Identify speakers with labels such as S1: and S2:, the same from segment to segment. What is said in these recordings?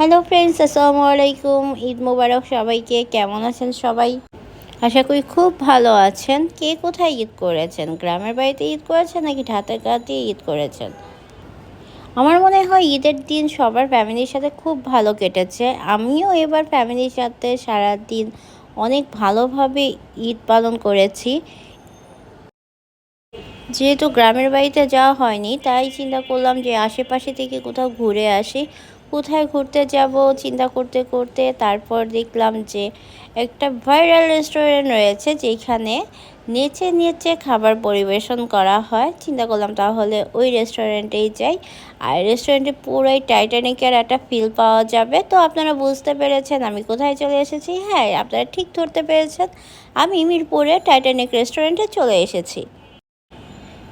S1: Hello friends, আসসালামু আলাইকুম। ঈদ মোবারক সবাইকে। কেমন আছেন সবাই? আশা করি খুব ভালো আছেন। কে কোথায় ঈদ করেছেন? গ্রামের বাড়িতে ঈদ করেছেন নাকি ঢাতের গাতে ঈদ করেছেন? আমার মনে হয় ঈদের দিন সবার ফ্যামিলির সাথে খুব ভালো কেটেছে। আমিও এবার ফ্যামিলির সাথে সারা দিন অনেক ভালোভাবে ঈদ পালন করেছি। যেহেতু গ্রামের বাড়িতে যাওয়া হয়নি, তাই চিন্তা করলাম যে আশেপাশে থেকে কোথাও ঘুরে আসি। কোথায় ঘুরতে যাব, চিন্তা করতে করতে তারপর দেখলাম যে একটা ভাইরাল রেস্টুরেন্ট রয়েছে, যেখানে নেচে নেচে খাবার পরিবেশন করা হয়। চিন্তা করলাম তাহলে ওই রেস্টুরেন্টেই যাই। আর রেস্টুরেন্টে পুরোই টাইটানিকের একটা ফিল পাওয়া যাবে। তো আপনারা বুঝতে পেরেছেন আমি কোথায় চলে এসেছি। হ্যাঁ আপনারা ঠিক ধরতে পেরেছেন। আমি মিরপুরে টাইটানিক রেস্টুরেন্টে চলে এসেছি।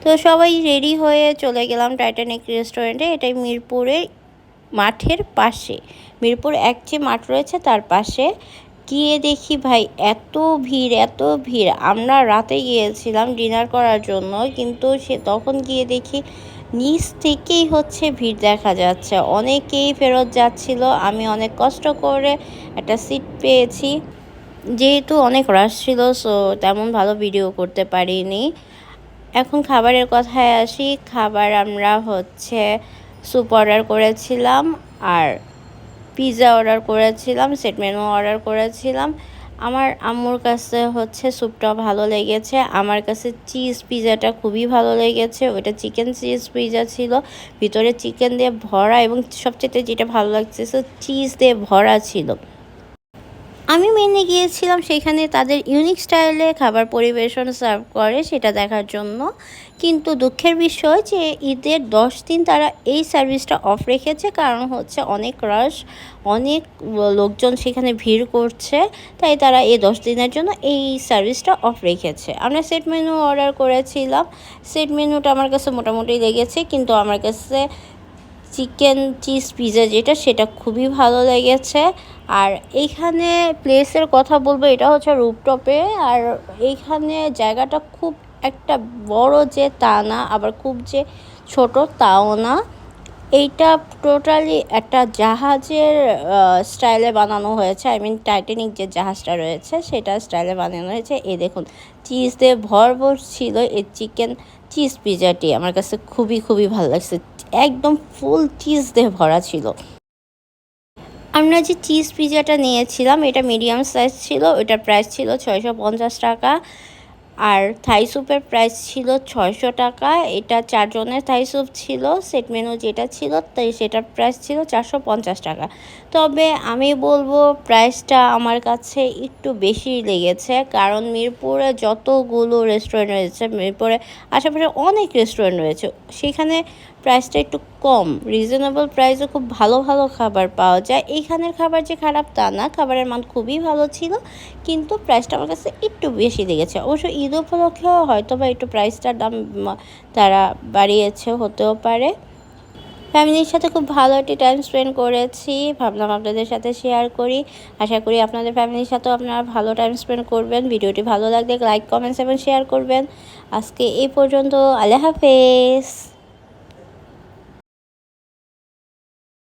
S1: তো সবাই রেডি হয়ে চলে গেলাম টাইটানিক রেস্টুরেন্টে এটাই মিরপুরের মাঠের পাশে। মিরপুর এক যে মাঠ রয়েছে তার পাশে। গিয়ে দেখি ভাই, এত ভিড় এত ভিড়। আমরা রাতে গিয়েছিলাম ডিনার করার জন্য, কিন্তু সে তখন গিয়ে দেখি নিচ থেকেই হচ্ছে ভিড় দেখা যাচ্ছে। অনেকেই ফেরত যাচ্ছিল, আমি অনেক কষ্ট করে একটা সিট পেয়েছি। যেহেতু অনেক রাশ ছিল সো তেমন ভালো ভিডিও করতে পারিনি। এখন খাবারের কথায় আসি, খাবার আমরা হচ্ছে স্যুপ অর্ডার করেছিলাম আর পিৎজা অর্ডার করেছিলাম সেট মেনু অর্ডার করেছিলাম। আমার আম্মুর কাছে হচ্ছে স্যুপটা ভালো লেগেছে, আমার কাছে চিজ পিজাটা খুবই ভালো লেগেছে। ওইটা চিকেন চিজ পিজা ছিল, ভিতরে চিকেন দিয়ে ভরা এবং সবচেয়ে যেটা ভালো লাগছে চিজ দিয়ে ভরা ছিল। আমি মেনে গিয়েছিলাম সেখানে তাদের ইউনিক স্টাইলে খাবার পরিবেশন সার্ভ করে সেটা দেখার জন্য। কিন্তু দুঃখের বিষয় যে ঈদের দশ দিন তারা এই সার্ভিসটা অফ রেখেছে কারণ হচ্ছে অনেক রাশ অনেক লোকজন সেখানে ভিড় করছে, তাই তারা এই দশ দিনের জন্য এই সার্ভিসটা অফ রেখেছে। আমরা সেট মেনু অর্ডার করেছিলাম সেট মেনুটা আমার কাছে মোটামুটি লেগেছে, কিন্তু আমার কাছে চিকেন চিজ পিজা যেটা, সেটা খুবই ভালো লেগেছে। আর এইখানে প্লেসের কথা বলব, এটা হচ্ছে রুপটপে আর এইখানে জায়গাটা খুব একটা বড় যে তা না, আবার খুব যে ছোট তাও না। এইটা টোটালি একটা জাহাজের স্টাইলে বানানো হয়েছে। আই মিন টাইটানিক যে জাহাজটা রয়েছে, সেটা স্টাইলে বানানো হয়েছে। এই দেখুন চিজ দিয়ে ভরভর ছিল এই চিকেন চিজ পিজাটি। আমার কাছে খুবই খুবই ভালো লাগছে। একদম ফুল চিজ দিয়ে ভরা ছিল। আমরা যে চিজ পিজাটা নিয়েছিলাম, এটা মিডিয়াম সাইজ ছিল, ওটার প্রাইস ছিল ছয়শো পঞ্চাশ টাকা। আর থাই স্যুপের প্রাইস ছিল ছয়শো টাকা। এটা চারজনের থাই স্যুপ ছিল সেট মেনু যেটা ছিল, তাই সেটার প্রাইস ছিল চারশো পঞ্চাশ টাকা। তবে আমি বলব প্রাইসটা আমার কাছে একটু বেশি লেগেছে, কারণ মিরপুরে যতগুলো রেস্টুরেন্ট রয়েছে, মিরপুরে আশেপাশে অনেক রেস্টুরেন্ট রয়েছে, সেখানে প্রাইসটা একটু কম। রিজনেবল প্রাইসে খুব ভালো ভালো খাবার পাওয়া যায়। এইখানের খাবার যে খারাপ তা না, খাবারের মান খুবই ভালো ছিল, কিন্তু প্রাইসটা আমার কাছে একটু বেশি লেগেছে। অবশ্য ঈদ উপলক্ষেও হয়তো বা একটু প্রাইসটার দাম তারা বাড়িয়েছে হতেও পারে। ফ্যামিলির সাথে খুব ভালো একটি টাইম স্পেন্ড করেছি, ভাবলাম আপনাদের সাথে শেয়ার করি। আশা করি আপনাদের ফ্যামিলির সাথেও আপনারা ভালো টাইম স্পেন্ড করবেন। ভিডিওটি ভালো লাগলে লাইক কমেন্টস এবং শেয়ার করবেন। আজকে এই পর্যন্ত, আল্লাহ হাফেজ।